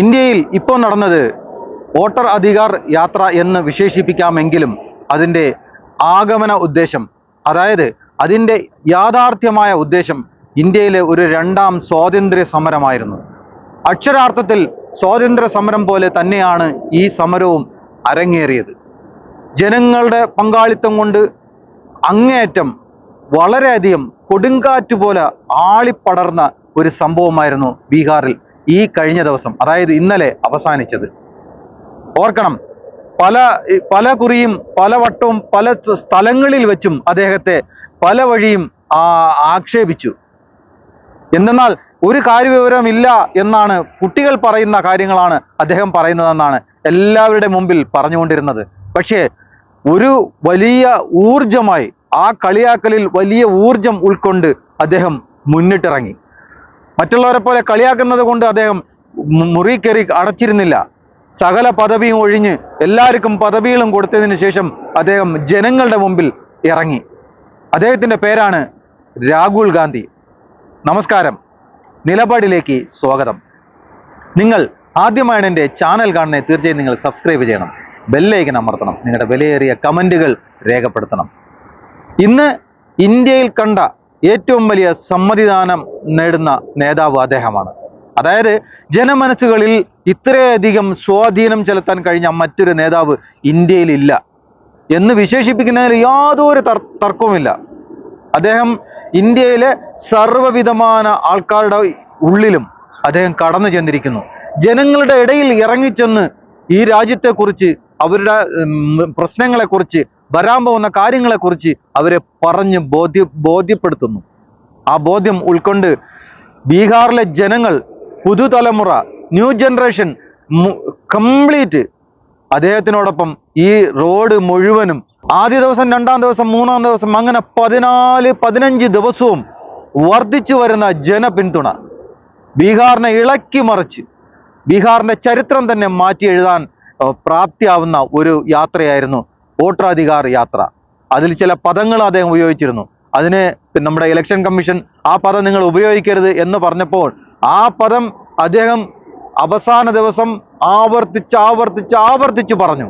ഇന്ത്യയിൽ ഇപ്പോൾ നടന്നത് വോട്ടർ അധികാർ യാത്ര എന്ന് വിശേഷിപ്പിക്കാമെങ്കിലും അതിന്റെ ആഗമന ഉദ്ദേശം അതായത് അതിന്റെ യാഥാർത്ഥ്യമായ ഉദ്ദേശം ഇന്ത്യയിലെ ഒരു രണ്ടാം സ്വാതന്ത്ര്യ സമരമായിരുന്നു. അക്ഷരാർത്ഥത്തിൽ സ്വാതന്ത്ര്യ സമരം പോലെ തന്നെയാണ് ഈ സമരവും അരങ്ങേറിയത്. ജനങ്ങളുടെ പങ്കാളിത്തം കൊണ്ട് അങ്ങേയറ്റം വളരെയധികം കൊടുങ്കാറ്റ് പോലെ ആളിപ്പടർന്ന ഒരു സംഭവമായിരുന്നു ബീഹാറിൽ ഈ കഴിഞ്ഞ ദിവസം അതായത് ഇന്നലെ അവസാനിച്ചത്. ഓർക്കണം പല പല കുറിയും പല വട്ടവും പല സ്ഥലങ്ങളിൽ വെച്ചും അദ്ദേഹത്തെ പല വഴിയും ആക്ഷേപിച്ചു. എന്തെന്നാൽ ഒരു കാര്യവിവരമില്ല എന്നാണ് കുട്ടികൾ പറയുന്ന കാര്യങ്ങളാണ് അദ്ദേഹം പറയുന്നതെന്നാണ് എല്ലാവരുടെ മുമ്പിൽ പറഞ്ഞുകൊണ്ടിരുന്നത്. പക്ഷേ ഒരു വലിയ ഊർജമായി ആ കളിയാക്കലിൽ വലിയ ഊർജം ഉൾക്കൊണ്ട് അദ്ദേഹം മുന്നിട്ടിറങ്ങി. മറ്റുള്ളവരെ പോലെ കളിയാക്കുന്നത് കൊണ്ട് അദ്ദേഹം മുറി കയറി അടച്ചിരുന്നില്ല. സകല പദവിയും ഒഴിഞ്ഞ് എല്ലാവർക്കും പദവികളും കൊടുത്തതിന് ശേഷം അദ്ദേഹം ജനങ്ങളുടെ മുമ്പിൽ ഇറങ്ങി. അദ്ദേഹത്തിന്റെ പേരാണ് രാഹുൽ ഗാന്ധി. നമസ്കാരം. നിലപാടിലേക്ക് സ്വാഗതം. നിങ്ങൾ ആദ്യമായാണ് എന്റെ ചാനൽ കാണുന്നത്. തീർച്ചയായും നിങ്ങൾ സബ്സ്ക്രൈബ് ചെയ്യണം. ബെല്ലൈക്കൻ അമർത്തണം. നിങ്ങളുടെ വിലയേറിയ കമന്റുകൾ രേഖപ്പെടുത്തണം. ഇന്ന് ഇന്ത്യയിൽ കണ്ട ഏറ്റവും വലിയ സമ്മതിദാനം നേടുന്ന നേതാവ് അദ്ദേഹമാണ്. അതായത് ജനമനസ്സുകളിൽ ഇത്രയധികം സ്വാധീനം ചെലുത്താൻ കഴിഞ്ഞ മറ്റൊരു നേതാവ് ഇന്ത്യയിലില്ല. എന്ന് വിശേഷിപ്പിക്കുന്നതിൽ യാതൊരു തർ തർക്കവുമില്ല. അദ്ദേഹം ഇന്ത്യയിലെ സർവവിധமான ആൾക്കാരുടെ ഉള്ളിലും അദ്ദേഹം കടന്നു ചെന്നിരിക്കുന്നു. ജനങ്ങളുടെ ഇടയിൽ ഇറങ്ങിച്ചെന്ന് ഈ രാജ്യത്തെക്കുറിച്ച് അവരുടെ പ്രശ്നങ്ങളെക്കുറിച്ച് വരാൻ പോകുന്ന കാര്യങ്ങളെക്കുറിച്ച് അവരെ പറഞ്ഞ് ബോധ്യ ബോധ്യപ്പെടുത്തുന്നു. ആ ബോധ്യം ഉൾക്കൊണ്ട് ബീഹാറിലെ ജനങ്ങൾ പുതുതലമുറ ന്യൂ ജനറേഷൻ കംപ്ലീറ്റ് അദ്ദേഹത്തിനോടൊപ്പം ഈ റോഡ് മുഴുവനും ആദ്യ ദിവസം രണ്ടാം ദിവസം മൂന്നാം ദിവസം അങ്ങനെ പതിനാല് പതിനഞ്ച് ദിവസവും വർദ്ധിച്ചു വരുന്ന ജനപിന്തുണ. ബീഹാറിനെ ഇളക്കി മറിച്ച് ബീഹാറിന്റെ ചരിത്രം തന്നെ മാറ്റി എഴുതാൻ പ്രാപ്തിയാവുന്ന ഒരു യാത്രയായിരുന്നു വോട്ടറാധികാർ യാത്ര. അതിൽ ചില പദങ്ങൾ അദ്ദേഹം ഉപയോഗിച്ചിരുന്നു. അതിന് നമ്മുടെ ഇലക്ഷൻ കമ്മീഷൻ ആ പദം നിങ്ങൾ ഉപയോഗിക്കരുത് എന്ന് പറഞ്ഞപ്പോൾ ആ പദം അദ്ദേഹം അവസാന ദിവസം ആവർത്തിച്ച് ആവർത്തിച്ച് ആവർത്തിച്ച് പറഞ്ഞു.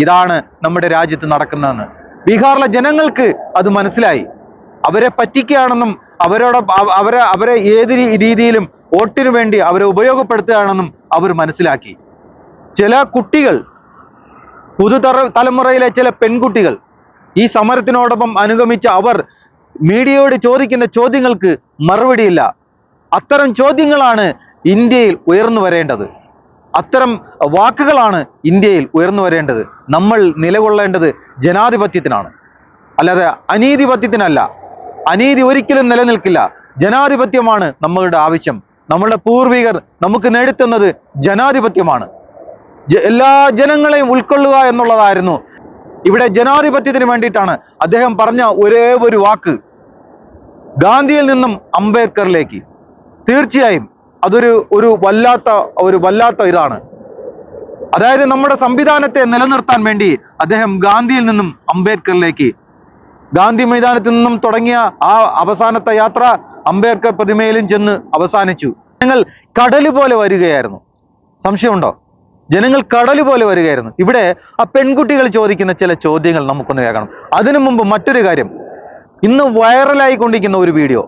ഇതാണ് നമ്മുടെ രാജ്യത്ത് നടക്കുന്നതെന്ന്. ബീഹാറിലെ ജനങ്ങൾക്ക് അത് മനസ്സിലായി. അവരെ പറ്റിക്കുകയാണെന്നും അവരോട് അവരെ അവരെ ഏത് രീതിയിലും വോട്ടിനു വേണ്ടി അവരെ ഉപയോഗപ്പെടുത്തുകയാണെന്നും അവർ മനസ്സിലാക്കി. ചില കുട്ടികൾ പുതുതറ തലമുറയിലെ ചില പെൺകുട്ടികൾ ഈ സമരത്തിനോടൊപ്പം അനുഗമിച്ച അവർ മീഡിയയോട് ചോദിക്കുന്ന ചോദ്യങ്ങൾക്ക് മറുപടിയില്ല. അത്തരം ചോദ്യങ്ങളാണ് ഇന്ത്യയിൽ ഉയർന്നു വരേണ്ടത്. അത്തരം വാക്കുകളാണ് ഇന്ത്യയിൽ ഉയർന്നു വരേണ്ടത്. നമ്മൾ നിലകൊള്ളേണ്ടത് ജനാധിപത്യത്തിനാണ്. അല്ലാതെ അനീതിപത്യത്തിനല്ല. അനീതി ഒരിക്കലും നിലനിൽക്കില്ല. ജനാധിപത്യമാണ് നമ്മളുടെ ആവശ്യം. നമ്മളുടെ പൂർവികർ നമുക്ക് നേടിത്തുന്നത് ജനാധിപത്യമാണ്. എല്ലാ ജനങ്ങളെയും ഉൾക്കൊള്ളുക എന്നുള്ളതായിരുന്നു. ഇവിടെ ജനാധിപത്യത്തിന് വേണ്ടിയിട്ടാണ് അദ്ദേഹം പറഞ്ഞ ഒരേ ഒരു വാക്ക്. ഗാന്ധിയിൽ നിന്നും അംബേദ്കറിലേക്ക്. തീർച്ചയായും അതൊരു ഒരു വല്ലാത്ത ഒരു വല്ലാത്ത ഇതാണ്. അതായത് നമ്മുടെ സംവിധാനത്തെ നിലനിർത്താൻ വേണ്ടി അദ്ദേഹം ഗാന്ധിയിൽ നിന്നും അംബേദ്കറിലേക്ക്. ഗാന്ധി മൈതാനത്ത് നിന്നും തുടങ്ങിയ ആ അവസാനത്തെ യാത്ര അംബേദ്കർ പ്രതിമയിലും ചെന്ന് അവസാനിച്ചു. ജനങ്ങൾ കടൽ പോലെ വരികയായിരുന്നു. സംശയമുണ്ടോ? ജനങ്ങൾ കടൽ പോലെ വരികയായിരുന്നു. ഇവിടെ ആ പെൺകുട്ടികൾ ചോദിക്കുന്ന ചില ചോദ്യങ്ങൾ നമുക്കൊന്ന് കേൾക്കണം. അതിനു മുമ്പ് മറ്റൊരു കാര്യം. ഇന്ന് വൈറലായി കൊണ്ടിരിക്കുന്ന ഒരു വീഡിയോ.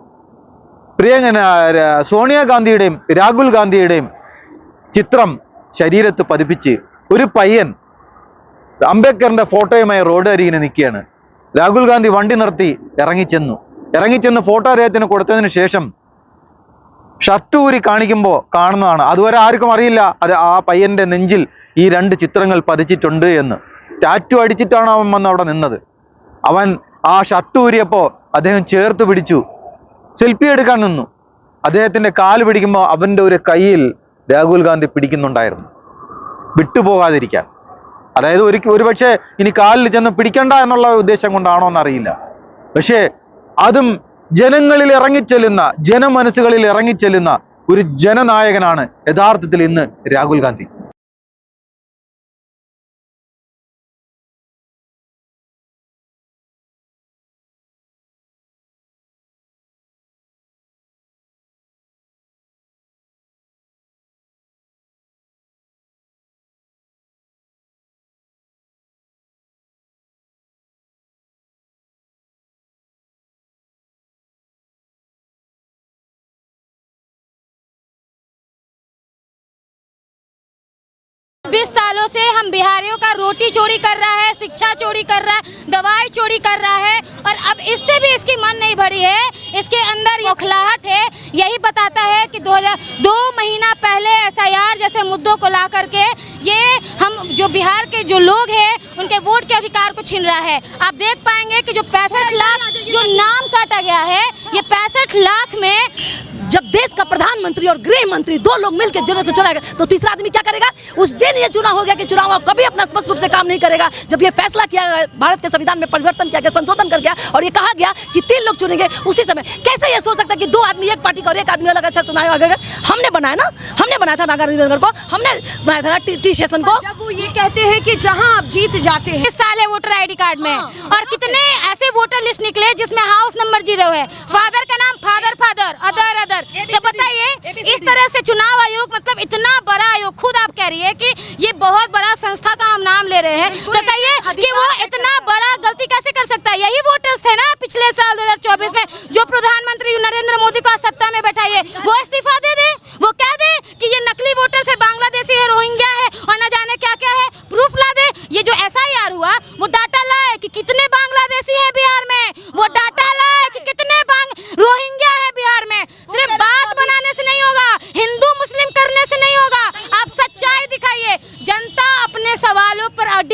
പ്രിയങ്കന സോണിയാഗാന്ധിയുടെയും രാഹുൽ ഗാന്ധിയുടെയും ചിത്രം ശരീരത്ത് പതിപ്പിച്ച് ഒരു പയ്യൻ അംബേദ്കറിന്റെ ഫോട്ടോയുമായി റോഡ് അരികിന് നിൽക്കുകയാണ്. രാഹുൽ ഗാന്ധി വണ്ടി നിർത്തി ഇറങ്ങിച്ചെന്നു. ഇറങ്ങിച്ചെന്ന് ഫോട്ടോ അദ്ദേഹത്തിന് കൊടുത്തതിന് ശേഷം ഷർട്ട് ഊരി കാണിക്കുമ്പോൾ കാണുന്നതാണ്. അതുവരെ ആർക്കും അറിയില്ല അത് ആ പയ്യന്റെ നെഞ്ചിൽ ഈ രണ്ട് ചിത്രങ്ങൾ പതിച്ചിട്ടുണ്ട് എന്ന്. ടാറ്റു അടിച്ചിട്ടാണ് അവൻ വന്ന് അവിടെ നിന്നത്. അവൻ ആ ഷർട്ട് ഊരിയപ്പോൾ അദ്ദേഹം ചേർത്ത് പിടിച്ചു. സെൽഫി എടുക്കാൻ നിന്നു. അദ്ദേഹത്തിന്റെ കാൽ പിടിക്കുമ്പോൾ അവന്റെ ഒരു കയ്യിൽ രാഹുൽ ഗാന്ധി പിടിക്കുന്നുണ്ടായിരുന്നു. വിട്ടുപോകാതിരിക്കാൻ. അതായത് ഒരു ഒരുപക്ഷെ ഇനി കാലിൽ ചെന്ന് പിടിക്കണ്ട എന്നുള്ള ഉദ്ദേശം കൊണ്ടാണോ എന്നറിയില്ല. പക്ഷേ അതും ജനങ്ങളിൽ ഇറങ്ങിച്ചെല്ലുന്ന ജനമനസ്സുകളിൽ ഇറങ്ങിച്ചെല്ലുന്ന ഒരു ജനനായകനാണ് യഥാർത്ഥത്തിൽ ഇന്ന് രാഹുൽ ഗാന്ധി. 26 सालों से हम बिहारियों का रोटी चोरी कर रहा है शिक्षा चोरी कर रहा है दवाई चोरी कर रहा है और अब इससे भी इसकी मन नहीं भरी है इसके अंदर खोखलाहट है। यही बताता है कि 2000 दो महीना पहले एसआईआर जैसे मुद्दों को ला करके ये हम जो बिहार के जो लोग हैं उनके वोट के अधिकार को छीन रहा है। आप देख पाएँगे कि जो पैंसठ लाख जो नाम काटा गया है ये पैंसठ लाख में जब देश का प्रधानमंत्री और गृह मंत्री दो लोग मिलकर जनता को चलाएगा तो तीसरा आदमी क्या करेगा? उस दिन ये चुनाव हो गया कि चुनाव कभी अपना स्पष्ट रूप से काम नहीं करेगा। जब ये फैसला किया गया, भारत के संविधान में परिवर्तन किया गया संशोधन कर गया और ये कहा गया कि तीन लोग चुनेंगे उसी समय कैसे ये सोच सकता है कि दो आदमी एक पार्टी का और एक आदमी अलग अच्छा चुनाव आएगा? हमने बनाया ना हमने बनाया था नागार्जुन को हमने बनाया था ना टी स्टेशन को। वो ये कहते हैं कि जहाँ आप जीत जाते हैं। इस साल है वोटर आईडी कार्ड में। और कितने ऐसे वोटर लिस्ट निकले जिसमें हाउस नंबर ज़ीरो है। फादर का नाम फादर फादर अदर अदर। तो बताइए इस तरह से चुनाव आयोग मतलब इतना बड़ा आयोग खुद आप कह रही है कि ये बहुत बड़ा संस्था का हम नाम ले रहे हैं। तो कहिए कि वो इतना बड़ा गलती कैसे कर सकता है? यही वोटर्स थे ना पिछले साल 2024 में जो प्रधानमंत्री नरेंद्र मोदी को सत्ता में बैठाइए वो इस्तीफा दे दे वो कह दे कि ये नकली वोटर्स है बांग्लादेशी है रोहिंग्या है और न जाने क्या क्या है। प्रूफ ला दे ये जो एस हुआ वो डाटा लाए कि कितने बांग्लादेशी हैं बिहार में। वो डाटा लाए कि कितने रोहिंग्या है बिहार में सिर्फ़ बात बनाने से नहीं होगा हिंदू मुस्लिम करने से नहीं होगा आप सच्चाई दिखाइए जनता अपने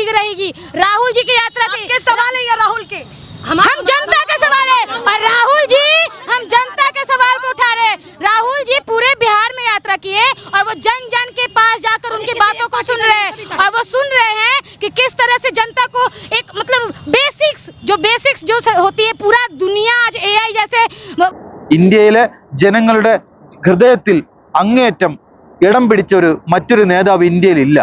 सवालों पर अडिग रहेगी राहुल जी की यात्रा थी आपके सवाल है या राहुल के हम हम जनता के सवाल है और राहुल जी हम जनता के सवाल को उठा रहे हैं राहुल जी पूरे बिहार में यात्रा किए और वो जन जन के पास जाकर उनकी बातों को सुन रहे हैं और वो सुन रहे हैं कि किस तरह से जनता को एक मतलब बेसिक्स जो बेसिक्स जो स- होती है पूरा दुनिया आज एआई जैसे वो- ഇന്ത്യയിലെ ജനങ്ങളുടെ ഹൃദയത്തിൽ അങ്ങേയറ്റം ഇടം പിടിച്ച ഒരു മറ്റൊരു നേതാവ് ഇന്ത്യയിലില്ല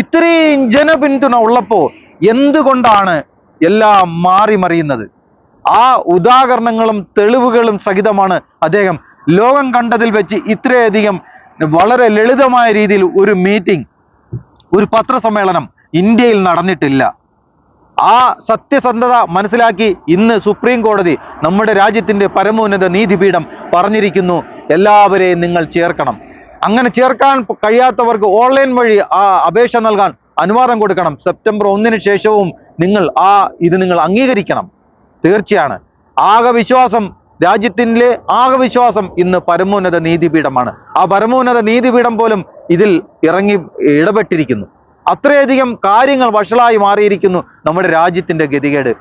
ഇത്രയും ജനപിന്തുണ ഉള്ളപ്പോൾ എന്തുകൊണ്ടാണ് എല്ലാം മാറി മറിയുന്നത്? ആ ഉദാഹരണങ്ങളും തെളിവുകളും സഹിതമാണ് അദ്ദേഹം ലോകം കണ്ടതിൽ വെച്ച് ഇത്രയധികം വളരെ ലളിതമായ രീതിയിൽ ഒരു മീറ്റിംഗ് ഒരു പത്രസമ്മേളനം ഇന്ത്യയിൽ നടന്നിട്ടില്ല. ആ സത്യസന്ധത മനസ്സിലാക്കി ഇന്ന് സുപ്രീം കോടതി നമ്മുടെ രാജ്യത്തിന്റെ പരമോന്നത നീതിപീഠം പറഞ്ഞിരിക്കുന്നു. എല്ലാവരെയും നിങ്ങൾ ചേർക്കണം. അങ്ങനെ ചേർക്കാൻ കഴിയാത്തവർക്ക് ഓൺലൈൻ വഴി ആ അപേക്ഷ നൽകാൻ അനുവാദം കൊടുക്കണം. സെപ്റ്റംബർ ഒന്നിന് ശേഷവും നിങ്ങൾ ആ ഇത് നിങ്ങൾ അംഗീകരിക്കണം. തീർച്ചയാണ്. ആകെ വിശ്വാസം രാജ്യത്തിന്റെ ആകെ വിശ്വാസം ഇന്ന് പരമോന്നത നീതിപീഠമാണ്. ആ പരമോന്നത നീതിപീഠം പോലും ഇതിൽ ഇറങ്ങി ഇടപെട്ടിരിക്കുന്നു. അത്രയധികം കാര്യങ്ങൾ വഷളായി മാറിയിരിക്കുന്നു നമ്മുടെ രാജ്യത്തിന്റെ ഗതികേട്.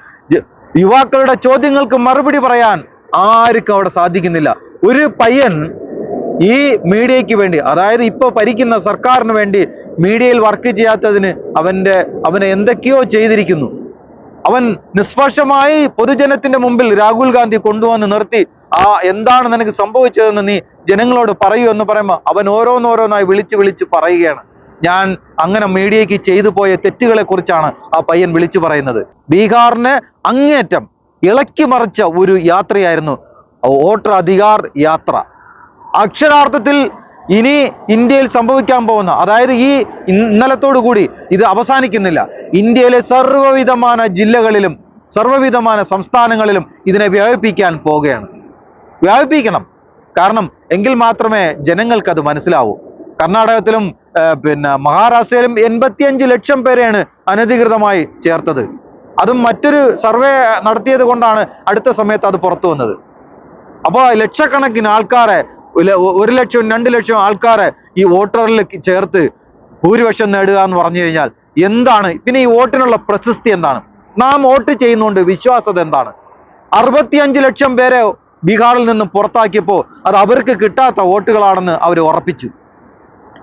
യുവാക്കളുടെ ചോദ്യങ്ങൾക്ക് മറുപടി പറയാൻ ആർക്കും അവിടെ സാധിക്കുന്നില്ല. ഒരു പയ്യൻ ഈ മീഡിയയ്ക്ക് വേണ്ടി അതായത് ഇപ്പൊ ഭരിക്കുന്ന സർക്കാരിന് വേണ്ടി മീഡിയയിൽ വർക്ക് ചെയ്യാത്തതിന് അവന്റെ അവനെ എന്തൊക്കെയോ ചെയ്തിരിക്കുന്നു. അവൻ നിഷ്പക്ഷമായി പൊതുജനത്തിന്റെ മുമ്പിൽ രാഹുൽ ഗാന്ധി കൊണ്ടുവന്ന് നിർത്തി. ആ എന്താണ് നിനക്ക് സംഭവിച്ചതെന്ന് നീ ജനങ്ങളോട് പറയൂ എന്ന് പറയുമ്പോൾ അവൻ ഓരോന്നോരോന്നായി വിളിച്ച് വിളിച്ച് പറയുകയാണ്. ഞാൻ അങ്ങനെ മീഡിയയ്ക്ക് ചെയ്തു പോയ തെറ്റുകളെ കുറിച്ചാണ് ആ പയ്യൻ വിളിച്ചു പറയുന്നത്. ബീഹാറിനെ അങ്ങേറ്റം ഇളക്കി മറിച്ച ഒരു യാത്രയായിരുന്നു വോട്ടർ അധികാർ യാത്ര. അക്ഷരാർത്ഥത്തിൽ ഇനി ഇന്ത്യയിൽ സംഭവിക്കാൻ പോകുന്ന അതായത് ഈ കൂടി ഇത് അവസാനിക്കുന്നില്ല. ഇന്ത്യയിലെ സർവവിധമാന ജില്ലകളിലും സർവവിധമാന സംസ്ഥാനങ്ങളിലും ഇതിനെ വ്യാപിപ്പിക്കാൻ പോവുകയാണ്. വ്യാപിപ്പിക്കണം. കാരണം എങ്കിൽ മാത്രമേ ജനങ്ങൾക്കത് മനസ്സിലാവൂ. കർണാടകത്തിലും പിന്നെ മഹാരാഷ്ട്രയിലും എൺപത്തിയഞ്ച് ലക്ഷം പേരെയാണ് അനധികൃതമായി ചേർത്തത്. അതും മറ്റൊരു സർവേ നടത്തിയത് കൊണ്ടാണ് അടുത്ത സമയത്ത് അത് പുറത്തു വന്നത്. അപ്പോൾ ലക്ഷക്കണക്കിന് ആൾക്കാരെ ഒരു ലക്ഷം രണ്ട് ലക്ഷം ആൾക്കാരെ ഈ വോട്ടറിൽ ചേർത്ത് ഭൂരിപക്ഷം നേടുക എന്ന് പറഞ്ഞു കഴിഞ്ഞാൽ എന്താണ്? പിന്നെ ഈ വോട്ടിനുള്ള പ്രശസ്തി എന്താണ്? നാം വോട്ട് ചെയ്യുന്നുണ്ട് വിശ്വാസത എന്താണ്? അറുപത്തിയഞ്ച് ലക്ഷം പേരെ ബീഹാറിൽ നിന്നും പുറത്താക്കിയപ്പോൾ അത് അവർക്ക് കിട്ടാത്ത വോട്ടുകളാണെന്ന് അവർ ഉറപ്പിച്ചു.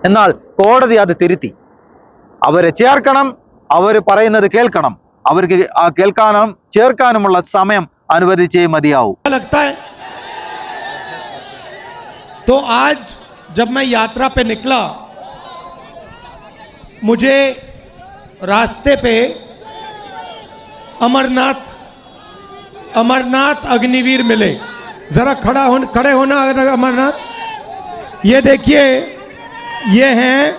എന്നാൽ കോടതി അത് തിരുത്തി. അവരെ ചേർക്കണം അവർ പറയുന്നത് കേൾക്കണം. അവർക്ക് കേൾക്കാനും ചേർക്കാനുമുള്ള സമയം അനുവദിച്ചേ മതിയാവും. तो आज जब मैं यात्रा पे निकला, मुझे रास्ते पे अमरनाथ अमरनाथ अग्निवीर मिले। जरा खड़ा हो खड़े होना अमरनाथ। ये देखिए, ये हैं,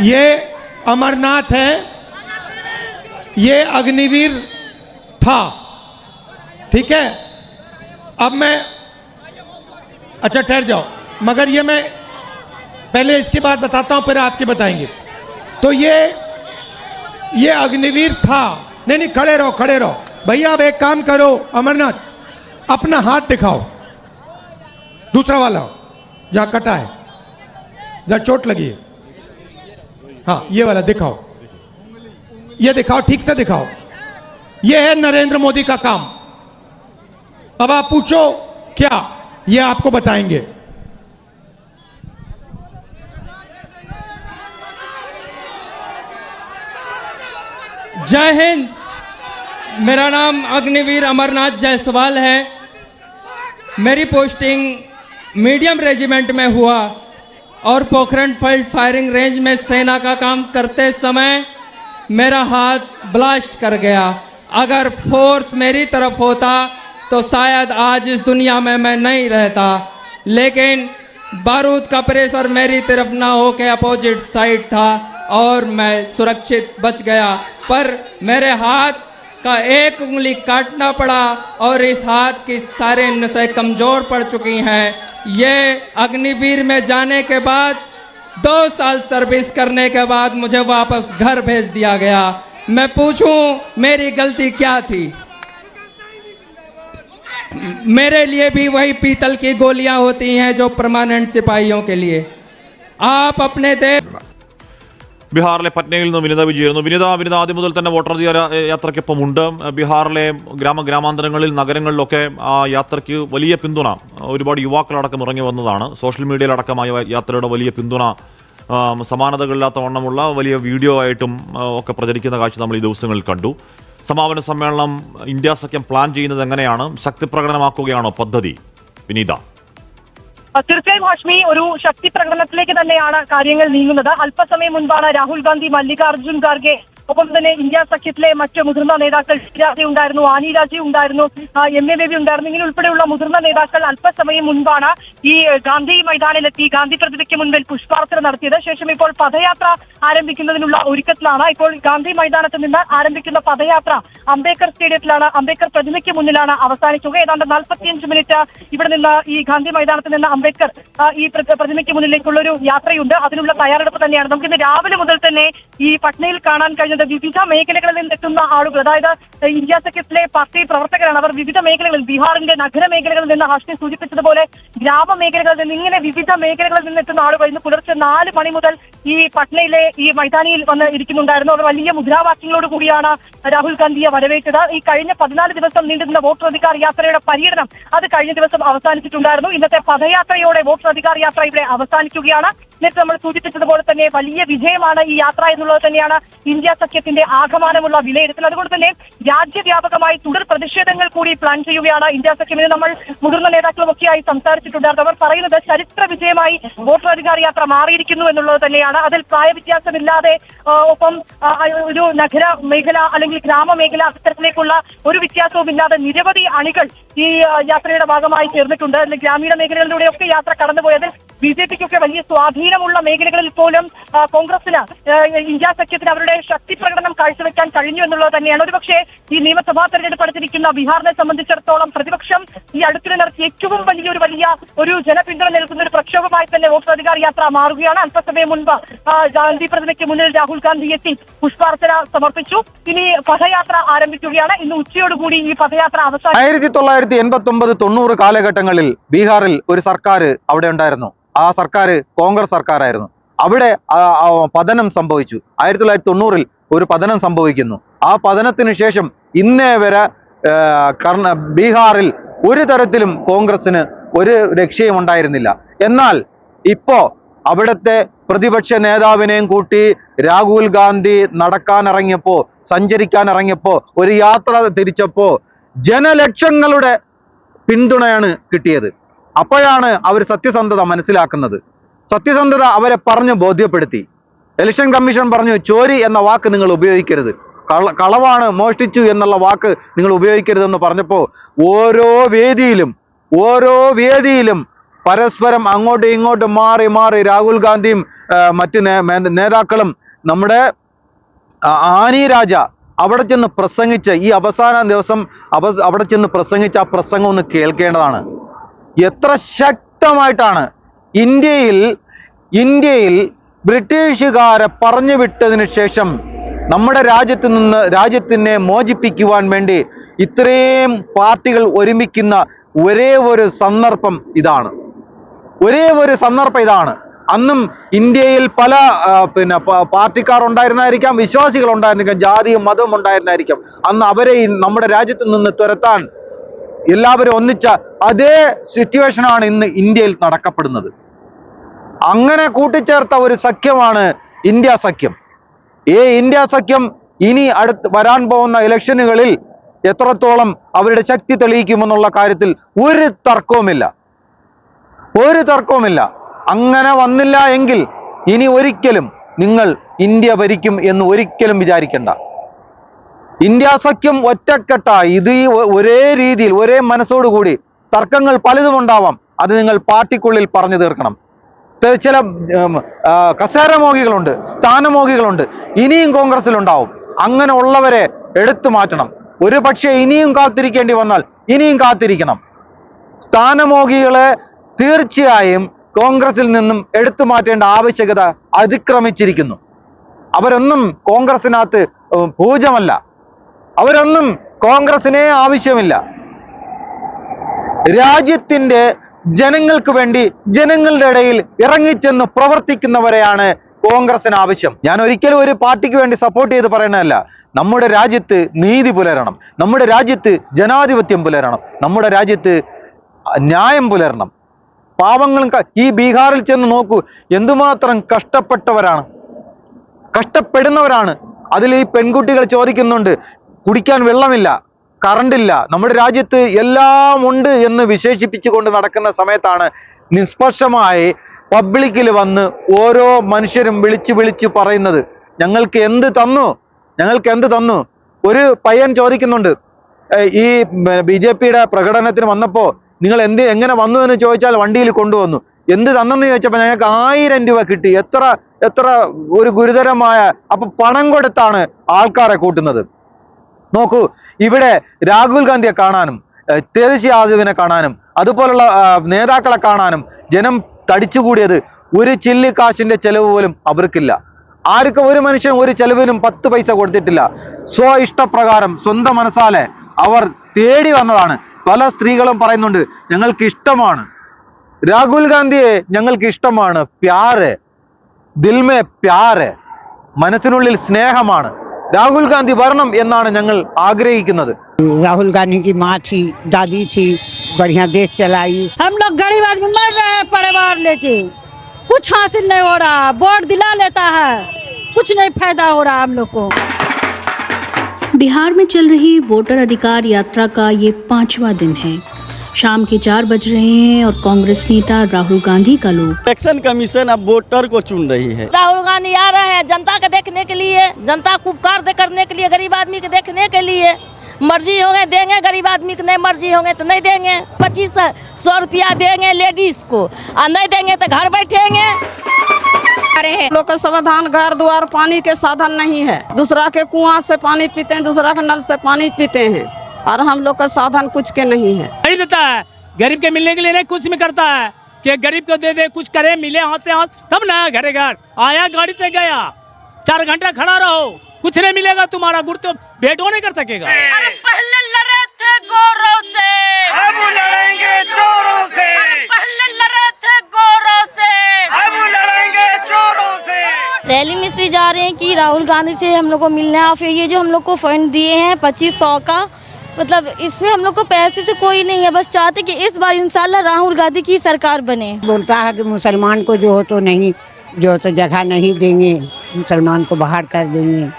ये अमरनाथ है, ये अग्निवीर था। ठीक है? अब मैं अच्छा ठहर जाओ। मगर ये मैं पहले इसके बाद बताता हूँ, फिर आपके बताएँगे। तो ये ये अग्निवीर था। नहीं नहीं, खड़े रहो खड़े रहो। भैया आप एक काम करो, अमरनाथ, अपना हाथ दिखाओ। दूसरा वाला, जहाँ कटा है। जहाँ चोट लगी है। हाँ ये वाला दिखाओ। ये दिखाओ, ठीक से दिखाओ। ये है नरेंद्र मोदी का काम। अब आप पूछो, क्या? ये आपको बताएँगे। जय हिंद। मेरा नाम अग्निवीर अमरनाथ जायसवाल है। मेरी पोस्टिंग मीडियम रेजिमेंट में हुआ और पोखरण फ़ील्ड फायरिंग रेंज में सेना का काम करते समय मेरा हाथ ब्लास्ट कर गया। अगर फोर्स मेरी तरफ़ होता तो शायद आज इस दुनिया में मैं नहीं रहता। लेकिन बारूद का प्रेशर मेरी तरफ़ ना हो के अपोजिट साइड था और मैं सुरक्षित बच गया। पर मेरे हाथ का एक उंगली काटना पड़ा और इस हाथ की सारे नसें कमज़ोर पड़ चुकी हैं। ये अग्निवीर में जाने के बाद, दो साल सर्विस करने के बाद मुझे वापस घर भेज दिया गया। मैं पूछूँ, मेरी गलती क्या थी? मेरे लिए भी वही पीतल की गोलियां होती हैं जो परमानेंट सिपाहियों के लिए आप अपने देश ബീഹാറിലെ പറ്റ്നയിൽ നിന്ന് വിനിത വിജയായിരുന്നു വിനിത വിനിത ആദ്യം മുതൽ തന്നെ വോട്ടർ യാത്രയ്ക്കൊപ്പം ഉണ്ട് ബീഹാറിലെ ഗ്രാമ ഗ്രാമാന്തരങ്ങളിൽ നഗരങ്ങളിലൊക്കെ ആ യാത്രയ്ക്ക് വലിയ പിന്തുണ ഒരുപാട് യുവാക്കളടക്കം ഇറങ്ങി വന്നതാണ് സോഷ്യൽ മീഡിയയിലടക്കമായ യാത്രയുടെ വലിയ പിന്തുണ ആ, സമാനതകളില്ലാത്ത വണ്ണമുള്ള വലിയ വീഡിയോ ആയിട്ടും ആ, ഒക്കെ പ്രചരിക്കുന്ന കാഴ്ച നമ്മൾ ഈ ദിവസങ്ങളിൽ കണ്ടു സമാപന സമ്മേളനം ഇന്ത്യ സഖ്യം പ്ലാൻ ചെയ്യുന്നത് എങ്ങനെയാണ്? ശക്തി പ്രകടനമാക്കുകയാണോ പദ്ധതി? വിനീത. തീർച്ചയായും ഹാഷ്മി ഒരു ശക്തി പ്രകടനത്തിലേക്ക് തന്നെയാണ് കാര്യങ്ങൾ നീങ്ങുന്നത്. അല്പസമയം മുൻപാണ് രാഹുൽ ഗാന്ധി മല്ലികാർജുൻ ഖാർഗെ ഒപ്പം തന്നെ ഇന്ത്യ സഖ്യത്തിലെ മറ്റ് മുതിർന്ന നേതാക്കൾ രാജി ഉണ്ടായിരുന്നു ആനി രാജി ഉണ്ടായിരുന്നു എം എ ബേബി ഉണ്ടായിരുന്നു. ഇങ്ങനെ ഉൾപ്പെടെയുള്ള മുതിർന്ന നേതാക്കൾ അല്പസമയം മുൻപാണ് ഈ ഗാന്ധി മൈതാനിലെത്തി ഗാന്ധി പ്രതിമയ്ക്ക് മുൻപിൽ പുഷ്പാർച്ചന നടത്തിയത്. ശേഷം ഇപ്പോൾ പദയാത്ര ആരംഭിക്കുന്നതിനുള്ള ഒരുക്കത്തിലാണ്. ഇപ്പോൾ ഗാന്ധി മൈതാനത്ത് നിന്ന് ആരംഭിക്കുന്ന പദയാത്ര അംബേദ്കർ സ്റ്റേഡിയത്തിലാണ്. അംബേദ്കർ പ്രതിമയ്ക്ക് മുന്നിലാണ് അവസാനിക്കുക. ഏതാണ്ട് നാൽപ്പത്തിയഞ്ച് മിനിറ്റ് ഇവിടെ നിന്ന് ഈ ഗാന്ധി മൈതാനത്ത് നിന്ന് അംബേദ്കർ ഈ പ്ര- പ്രതിമയ്ക്ക് മുന്നിലേക്കുള്ള ഒരു യാത്രയുണ്ട്. അതിനുള്ള തയ്യാറെടുപ്പ് തന്നെയാണ്. നമുക്ക് ഇന്ന് രാവിലെ മുതൽ തന്നെ ഈ പട്നയിൽ കാണാൻ കഴിഞ്ഞത് വിവിധ മേഖലകളിൽ നിന്നെത്തുന്ന ആളുകൾ. അതായത് ഇന്ത്യ സഖ്യത്തിലെ പാർട്ടി പ്രവർത്തകരാണ്. അവർ വിവിധ മേഖലകളിൽ ബീഹാറിന്റെ നഗര മേഖലകളിൽ നിന്ന് ഹർഷി സൂചിപ്പിച്ചതുപോലെ ഗ്രാമ മേഖലകളിൽ നിന്ന് ഇങ്ങനെ വിവിധ മേഖലകളിൽ നിന്നെത്തുന്ന ആളുകൾ ഇന്ന് പുലർച്ചെ നാല് മണി മുതൽ ഈ പട്നയിലെ ഈ മൈതാനിയിൽ വന്ന് ഇരിക്കുന്നുണ്ടായിരുന്നു. അവർ വലിയ മുദ്രാവാക്യങ്ങളോട് കൂടിയാണ് രാഹുൽ ഗാന്ധിയെ വരവേറ്റത്. ഈ കഴിഞ്ഞ പതിനാല് ദിവസം നീണ്ടുനിന്ന വോട്ടർ അധികാർ യാത്രയുടെ പര്യടനം അത് കഴിഞ്ഞ ദിവസം അവസാനിച്ചിട്ടുണ്ടായിരുന്നു. ഇന്നത്തെ പദയാത്രയോടെ വോട്ടർ അധികാര യാത്ര ഇവിടെ അവസാനിക്കുകയാണ്. നേരത്തെ നമ്മൾ സൂചിപ്പിച്ചതുപോലെ തന്നെ വലിയ വിജയമാണ് ഈ യാത്ര എന്നുള്ളത് തന്നെയാണ് ഇന്ത്യ സഖ്യത്തിന്റെ ആകമാനമുള്ള വിലയിരുത്തൽ. അതുകൊണ്ട് തന്നെ രാജ്യവ്യാപകമായി തുടർ പ്രതിഷേധങ്ങൾ കൂടി പ്ലാൻ ചെയ്യുകയാണ് ഇന്ത്യ സഖ്യം. ഇന്ന് നമ്മൾ മുതിർന്ന നേതാക്കളുമൊക്കെയായി സംസാരിച്ചിട്ടുണ്ടായിരുന്നു. അവർ പറയുന്നത് ചരിത്ര വിജയമായി വോട്ടർ യാത്ര മാറിയിരിക്കുന്നു എന്നുള്ളത് തന്നെയാണ്. അതിൽ പ്രായവ്യത്യാസമില്ലാതെ ഒപ്പം ഒരു നഗര മേഖല അല്ലെങ്കിൽ ഗ്രാമ മേഖല അത്തരത്തിലേക്കുള്ള ഒരു വ്യത്യാസവും ഇല്ലാതെ നിരവധി അണികൾ ഈ യാത്രയുടെ ഭാഗമായി ചേർന്നിട്ടുണ്ട്. അല്ലെങ്കിൽ ഗ്രാമീണ മേഖലകളിലൂടെയൊക്കെ യാത്ര കടന്നുപോയതിൽ ബി ജെ പിക്കൊക്കെ വലിയ സ്വാധീനമുള്ള മേഖലകളിൽ പോലും കോൺഗ്രസിന് ഇന്ത്യ സഖ്യത്തിന് അവരുടെ ശക്തി പ്രകടനം കാഴ്ചവെക്കാൻ കഴിഞ്ഞു എന്നുള്ളത് തന്നെയാണ്. ഒരുപക്ഷെ ഈ നിയമസഭാ തെരഞ്ഞെടുപ്പ് അടുത്തിരിക്കുന്ന ബീഹാറിനെ സംബന്ധിച്ചിടത്തോളം പ്രതിപക്ഷം ഈ അടുത്തിടെ നടത്തിയ ഏറ്റവും വലിയൊരു വലിയ ഒരു ജനപിന്തുണ നൽകുന്ന ഒരു പ്രക്ഷോഭമായി തന്നെ വോട്ട് അധികാര യാത്ര മാറുകയാണ്. അല്പസമയം മുൻപ് ഗാന്ധി പ്രതിമയ്ക്ക് മുന്നിൽ രാഹുൽ ഗാന്ധി എത്തി പുഷ്പാർച്ചന സമർപ്പിച്ചു. ഇനി പദയാത്ര ആരംഭിക്കുകയാണ്. ഇന്ന് ഉച്ചയോടുകൂടി ഈ പദയാത്ര അവസാനം ആയിരത്തി തൊള്ളായിരത്തി എൺപത്തി ഒമ്പത് തൊണ്ണൂറ് കാലഘട്ടങ്ങളിൽ ബീഹാറിൽ ഒരു സർക്കാർ അവിടെ ഉണ്ടായിരുന്നു. ആ സർക്കാർ കോൺഗ്രസ് സർക്കാരായിരുന്നു. അവിടെ പതനം സംഭവിച്ചു. ആയിരത്തി തൊള്ളായിരത്തി തൊണ്ണൂറിൽ ഒരു പതനം സംഭവിക്കുന്നു. ആ പതനത്തിന് ശേഷം ഇന്നേ വരെ കർണ ബീഹാറിൽ ഒരു തരത്തിലും കോൺഗ്രസിന് ഒരു രക്ഷയും ഉണ്ടായിരുന്നില്ല. എന്നാൽ ഇപ്പോ അവിടുത്തെ പ്രതിപക്ഷ നേതാവിനെയും കൂട്ടി രാഹുൽ ഗാന്ധി നടക്കാനിറങ്ങിയപ്പോ സഞ്ചരിക്കാൻ ഇറങ്ങിയപ്പോ ഒരു യാത്ര തിരിച്ചപ്പോ ജനലക്ഷങ്ങളുടെ പിന്തുണയാണ് കിട്ടിയത്. അപ്പോഴാണ് അവർ സത്യസന്ധത മനസ്സിലാക്കുന്നത്. സത്യസന്ധത അവരെ പറഞ്ഞ് ബോധ്യപ്പെടുത്തി. ഇലക്ഷൻ കമ്മീഷൻ പറഞ്ഞു ചോരി എന്ന വാക്ക് നിങ്ങൾ ഉപയോഗിക്കരുത്. കള കളവാണ് മോഷ്ടിച്ചു എന്നുള്ള വാക്ക് നിങ്ങൾ ഉപയോഗിക്കരുതെന്ന് പറഞ്ഞപ്പോൾ ഓരോ വേദിയിലും ഓരോ വേദിയിലും പരസ്പരം അങ്ങോട്ടും ഇങ്ങോട്ടും മാറി മാറി രാഹുൽ ഗാന്ധിയും മറ്റ് നേതാക്കളും നമ്മുടെ ആനി രാജ അവിടെ ചെന്ന് പ്രസംഗിച്ച ഈ അവസാന ദിവസം അവ അവിടെ ചെന്ന് പ്രസംഗിച്ച ആ പ്രസംഗം ഒന്ന് കേൾക്കേണ്ടതാണ്. എത്ര ശക്തമായിട്ടാണ് ഇന്ത്യയിൽ ഇന്ത്യയിൽ ബ്രിട്ടീഷുകാരെ പറഞ്ഞു വിട്ടതിന് ശേഷം നമ്മുടെ രാജ്യത്ത് നിന്ന് രാജ്യത്തിനെ മോചിപ്പിക്കുവാൻ വേണ്ടി ഇത്രയും പാർട്ടികൾ ഒരുമിക്കുന്ന ഒരേ ഒരു സന്ദർഭം ഇതാണ്. ഒരേ ഒരു സന്ദർഭം ഇതാണ്. അന്നും ഇന്ത്യയിൽ പല പിന്നെ പാർട്ടിക്കാർ ഉണ്ടായിരുന്നായിരിക്കാം വിശ്വാസികൾ ഉണ്ടായിരുന്നിരിക്കാം ജാതിയും മതവും ഉണ്ടായിരുന്നായിരിക്കാം. അന്ന് അവരെ നമ്മുടെ രാജ്യത്ത് നിന്ന് തുരത്താൻ എല്ലാവരും ഒന്നിച്ച അതേ സിറ്റുവേഷനാണ് ഇന്ന് ഇന്ത്യയിൽ നടക്കപ്പെടുന്നത്. അങ്ങനെ കൂട്ടിച്ചേർത്ത ഒരു സഖ്യമാണ് ഇന്ത്യ സഖ്യം. ഈ ഇന്ത്യ സഖ്യം ഇനി അടുത്ത് വരാൻ പോകുന്ന ഇലക്ഷനുകളിൽ എത്രത്തോളം അവരുടെ ശക്തി തെളിയിക്കുമെന്നുള്ള കാര്യത്തിൽ ഒരു തർക്കവുമില്ല. ഒരു തർക്കവുമില്ല. അങ്ങനെ വന്നില്ല എങ്കിൽ ഇനി ഒരിക്കലും നിങ്ങൾ ഇന്ത്യ ഭരിക്കും എന്ന് ഒരിക്കലും വിചാരിക്കണ്ട. ഇന്ത്യ സഖ്യം ഒറ്റക്കെട്ടായി ഇത് ഒരേ രീതിയിൽ ഒരേ മനസ്സോടുകൂടി തർക്കങ്ങൾ പലതും ഉണ്ടാവാം. അത് നിങ്ങൾ പാർട്ടിക്കുള്ളിൽ പറഞ്ഞു തീർക്കണം. ചില കസേരമോഹികളുണ്ട് സ്ഥാനമോഹികളുണ്ട് ഇനിയും കോൺഗ്രസിലുണ്ടാവും അങ്ങനെ ഉള്ളവരെ എടുത്തു മാറ്റണം. ഒരു പക്ഷേ ഇനിയും കാത്തിരിക്കേണ്ടി വന്നാൽ ഇനിയും കാത്തിരിക്കണം. സ്ഥാനമോഹികളെ തീർച്ചയായും കോൺഗ്രസിൽ നിന്നും എടുത്തു മാറ്റേണ്ട ആവശ്യകത അതിക്രമിച്ചിരിക്കുന്നു. അവരൊന്നും കോൺഗ്രസിനകത്ത് പൂജമല്ല അവരൊന്നും കോൺഗ്രസിനെ ആവശ്യമില്ല. രാജ്യത്തിന്റെ ജനങ്ങൾക്ക് വേണ്ടി ജനങ്ങളുടെ ഇടയിൽ ഇറങ്ങിച്ചെന്ന് പ്രവർത്തിക്കുന്നവരെയാണ് കോൺഗ്രസിന് ആവശ്യം. ഞാൻ ഒരിക്കലും ഒരു പാർട്ടിക്ക് വേണ്ടി സപ്പോർട്ട് ചെയ്ത് പറയണതല്ല നമ്മുടെ രാജ്യത്ത് നീതി പുലരണം. നമ്മുടെ രാജ്യത്ത് ജനാധിപത്യം പുലരണം. നമ്മുടെ രാജ്യത്ത് ന്യായം പുലരണം. പാവങ്ങളും ഈ ബീഹാറിൽ ചെന്ന് നോക്കൂ. എന്തുമാത്രം കഷ്ടപ്പെട്ടവരാണ്. കഷ്ടപ്പെടുന്നവരാണ്. അതിൽ ഈ പെൺകുട്ടികൾ ചോദിക്കുന്നുണ്ട് കുടിക്കാൻ വെള്ളമില്ല. കറണ്ടില്ല. നമ്മുടെ രാജ്യത്ത് എല്ലാം ഉണ്ട് എന്ന് വിശേഷിപ്പിച്ചുകൊണ്ട് നടക്കുന്ന സമയത്താണ് നിഷ്പക്ഷമായി പബ്ലിക്കിൽ വന്ന് ഓരോ മനുഷ്യരും വിളിച്ച് വിളിച്ച് പറയുന്നത്. ഞങ്ങൾക്ക് എന്ത് തന്നു? ഞങ്ങൾക്ക് എന്ത് തന്നു? ഒരു പയ്യൻ ചോദിക്കുന്നുണ്ട്. ഈ ബി ജെ പിയുടെ പ്രകടനത്തിന് വന്നപ്പോൾ നിങ്ങൾ എന്ത് എങ്ങനെ വന്നു എന്ന് ചോദിച്ചാൽ വണ്ടിയിൽ കൊണ്ടുവന്നു. എന്ത് തന്നെന്ന് ചോദിച്ചപ്പോൾ ഞങ്ങൾക്ക് ആയിരം രൂപ കിട്ടി. എത്ര എത്ര ഒരു ഗുരുതരമായ അപ്പൊ പണം കൊടുത്താണ് ആൾക്കാരെ കൂട്ടുന്നത്. നോക്കൂ ഇവിടെ രാഹുൽ ഗാന്ധിയെ കാണാനും തേജസ്വി യാദവിനെ കാണാനും അതുപോലുള്ള നേതാക്കളെ കാണാനും ജനം തടിച്ചുകൂടിയത് ഒരു ചില്ലി കാശിന്റെ ചെലവ് പോലും അവർക്കില്ല. ആർക്കും ഒരു മനുഷ്യൻ ഒരു ചെലവിനും പത്ത് പൈസ കൊടുത്തിട്ടില്ല. സ്വ ഇഷ്ടപ്രകാരം സ്വന്തം മനസ്സാലെ അവർ തേടി വന്നതാണ്. പല സ്ത്രീകളും പറയുന്നുണ്ട് ഞങ്ങൾക്ക് ഇഷ്ടമാണ്. രാഹുൽ ഗാന്ധിയെ ഞങ്ങൾക്ക് ഇഷ്ടമാണ് പ്യാറ് ദിൽമേ പ്യാറ് മനസ്സിനുള്ളിൽ സ്നേഹമാണ്. രാഹുൽ ഗാന്ധി വരണം എന്നാണ് ഞങ്ങൾ ആഗ്രഹിക്കുന്നത് राहुल गांधी की माँ थी दादी थी बढ़िया देश चलाई हम लोग गरीब आदमी मर रहे हैं परिवार लेके कुछ हासिल नहीं हो रहा वोट दिला लेता है कुछ नहीं फायदा हो रहा हम लोग को बिहार में चल रही वोटर अधिकार यात्रा का ये पांचवा दिन है शाम के चार बज रहे हैं और कांग्रेस नेता राहुल गांधी का लोग। इलेक्शन कमीशन अब वोटर को चुन रही है। राहुल गांधी आ रहे हैं जनता को देखने के लिए जनता को उपकार करने के लिए गरीब आदमी के देखने के लिए। मर्ज़ी होंगे देंगे गरीब आदमी को नहीं मर्ज़ी होंगे तो नहीं देंगे। पच्चीस सौ रुपया देंगे लेडीज़ को और नहीं देंगे तो घर बैठेंगे। लोग का समाधान घर द्वार पानी के साधन नहीं है। दूसरा के कुआँ से पानी पीते हैं दूसरा के नल से पानी पीते हैं। और हम लोग का साधन कुछ के नहीं है। नहीं देता है। गरीब के मिलने के लिए नहीं कुछ भी करता है। कि गरीब को दे दे कुछ करे मिले हाथ से हाथ तब ना घरे घर। आया गाड़ी से गया। चार घंटा खड़ा रहो। कुछ नहीं मिलेगा तुम्हारा गुड़ तो भेंट नहीं कर सकेगा। पहले लड़े थे गोरों से। हम लड़ेंगे चोरों से। पहले लड़े थे गोरों से। हम लड़ेंगे चोरों से। रैली में इसलिए जा रहे हैं कि राहुल गांधी से हम लोग को मिलना है और फिर ये जो हम लोग को फंड दिए हैं पच्चीस सौ का मतलब इसमें हम लोग को पैसे से कोई नहीं है बस चाहते कि इस बार इंशाल्लाह राहुल गांधी की सरकार बने बोलता है कि मुसलमान को जो हो तो नहीं जो हो तो जगह नहीं देंगे मुसलमान को बाहर कर देंगे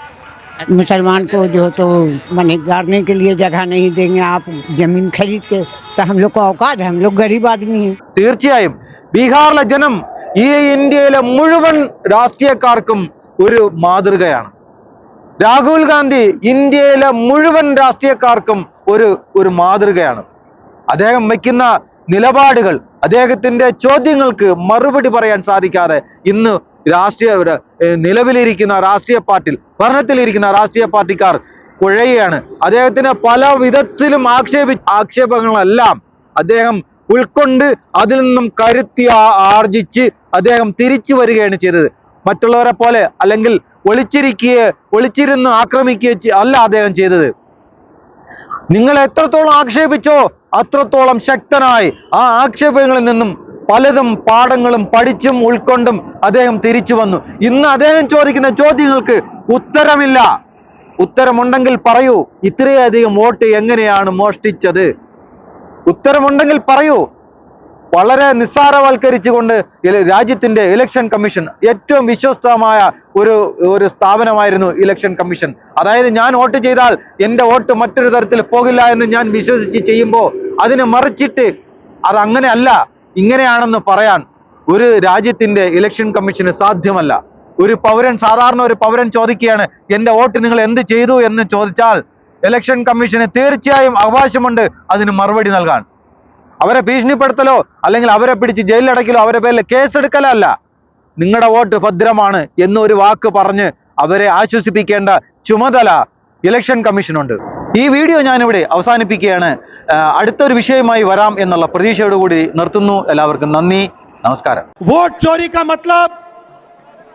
मुसलमान को जो हो तो माने गाड़ने के लिए जगह नहीं देंगे आप जमीन खरीद के तो हम लोग को औकात है हम लोग गरीब आदमी हैं തീർച്ചയായും ബീഹാറിലെ ജനം ഈ ഇന്ത്യയിലെ മുഴുവൻ രാഷ്ട്രീയക്കാർക്കും ഒരു മാതൃകയാണ് രാഹുൽ ഗാന്ധി ഇന്ത്യയിലെ മുഴുവൻ രാഷ്ട്രീയക്കാർക്കും ഒരു ഒരു മാതൃകയാണ്. അദ്ദേഹം വയ്ക്കുന്ന നിലപാടുകൾ അദ്ദേഹത്തിന്റെ ചോദ്യങ്ങൾക്ക് മറുപടി പറയാൻ സാധിക്കാതെ ഇന്ന് രാഷ്ട്രീയ നിലവിലിരിക്കുന്ന രാഷ്ട്രീയ പാർട്ടി ഭരണത്തിലിരിക്കുന്ന രാഷ്ട്രീയ പാർട്ടിക്കാർ കുഴയുകയാണ്. അദ്ദേഹത്തിന് പല വിധത്തിലും ആക്ഷേപി ആക്ഷേപങ്ങളെല്ലാം അദ്ദേഹം ഉൾക്കൊണ്ട് അതിൽ നിന്നും കരുത്തി ആർജിച്ച് അദ്ദേഹം തിരിച്ചു വരികയാണ് ചെയ്തത്. മറ്റുള്ളവരെ പോലെ അല്ലെങ്കിൽ ഒളിച്ചിരിക്കുകയോ ഒളിച്ചിരുന്ന് ആക്രമിക്കുകയോ അല്ല അദ്ദേഹം ചെയ്തത്. നിങ്ങൾ എത്രത്തോളം ആക്ഷേപിച്ചോ അത്രത്തോളം ശക്തനായി ആ ആക്ഷേപങ്ങളിൽ നിന്നും പലതും പാഠങ്ങളും പഠിച്ചും ഉൾക്കൊണ്ടും അദ്ദേഹം തിരിച്ചു വന്നു. ഇന്ന് അദ്ദേഹം ചോദിക്കുന്ന ചോദ്യങ്ങൾക്ക് ഉത്തരമില്ല. ഉത്തരമുണ്ടെങ്കിൽ പറയൂ ഇത്രയധികം വോട്ട് എങ്ങനെയാണ് മോഷ്ടിച്ചത്? ഉത്തരമുണ്ടെങ്കിൽ പറയൂ വളരെ നിസ്സാരവൽക്കരിച്ചുകൊണ്ട് രാജ്യത്തിന്റെ ഇലക്ഷൻ കമ്മീഷൻ ഏറ്റവും വിശ്വസ്തമായ ഒരു ഒരു സ്ഥാപനമായിരുന്നു ഇലക്ഷൻ കമ്മീഷൻ അതായത് ഞാൻ വോട്ട് ചെയ്താൽ എന്റെ വോട്ട് മറ്റൊരു തരത്തിൽ പോകില്ല എന്ന് ഞാൻ വിശ്വസിച്ച് ചെയ്യുമ്പോൾ അതിനെ മറിച്ചിട്ട് അത് അങ്ങനെയല്ല ഇങ്ങനെയാണെന്ന് പറയാൻ ഒരു രാജ്യത്തിന്റെ ഇലക്ഷൻ കമ്മീഷന് സാധ്യമല്ല. ഒരു പൗരൻ സാധാരണ ഒരു പൗരൻ ചോദിക്കുകയാണ് എന്റെ വോട്ട് നിങ്ങൾ എന്ത് ചെയ്തു? എന്ന് ചോദിച്ചാൽ ഇലക്ഷൻ കമ്മീഷന് തീർച്ചയായും അവകാശമുണ്ട് അതിന് മറുപടി നൽകാൻ. അവരെ ഭീഷണിപ്പെടുത്തലോ അല്ലെങ്കിൽ അവരെ പിടിച്ച് ജയിലിലടക്കലോ അവരെ പേരിൽ കേസെടുക്കലല്ല നിങ്ങളുടെ വോട്ട് ഭദ്രമാണ് എന്നൊരു വാക്ക് പറഞ്ഞ് അവരെ ആശ്വസിപ്പിക്കേണ്ട ചുമതല ഇലക്ഷൻ കമ്മീഷനുണ്ട് ഈ വീഡിയോ ഞാനിവിടെ അവസാനിപ്പിക്കുകയാണ് ആ, അടുത്തൊരു വിഷയമായി വരാം എന്നുള്ള പ്രതീക്ഷയോടുകൂടി നിർത്തുന്നു എല്ലാവർക്കും നന്ദി നമസ്കാരം वोट चोरी का मतलब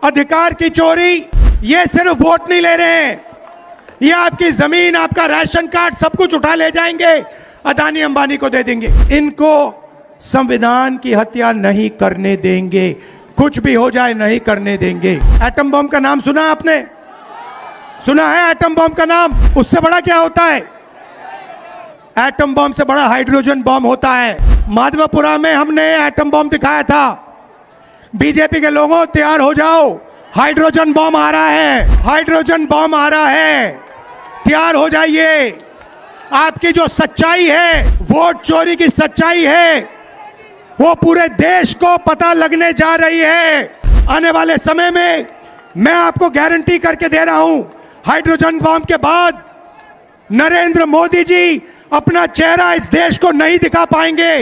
अधिकार की चोरी ये सिर्फ वोट नहीं ले रहे हैं ये आपकी जमीन आपका राशन कार्ड सब कुछ उठा ले जाएंगे अदानी अंबानी को दे देंगे। इनको संविधान की हत्या नहीं करने देंगे। कुछ भी हो जाए नहीं करने देंगे। एटम बम का नाम सुना आपने? सुना है एटम बम का नाम? उससे बड़ा क्या होता है? एटम बम से बड़ा हाइड्रोजन बम होता है। माधवपुरा में हमने एटम बम दिखाया था। बीजेपी के लोगों, तैयार हो जाओ। हाइड्रोजन बम आ रहा है। हाइड्रोजन बम आ रहा है। तैयार हो जाइए। आपकी जो सच्चाई है, वोट चोरी की सच्चाई है, वो पूरे देश को पता लगने जा रही है। आने वाले समय में मैं आपको गारंटी करके दे रहा हूँ हाइड्रोजन बॉम्ब के बाद नरेंद्र मोदी जी अपना चेहरा इस देश को नहीं दिखा पाएँगे।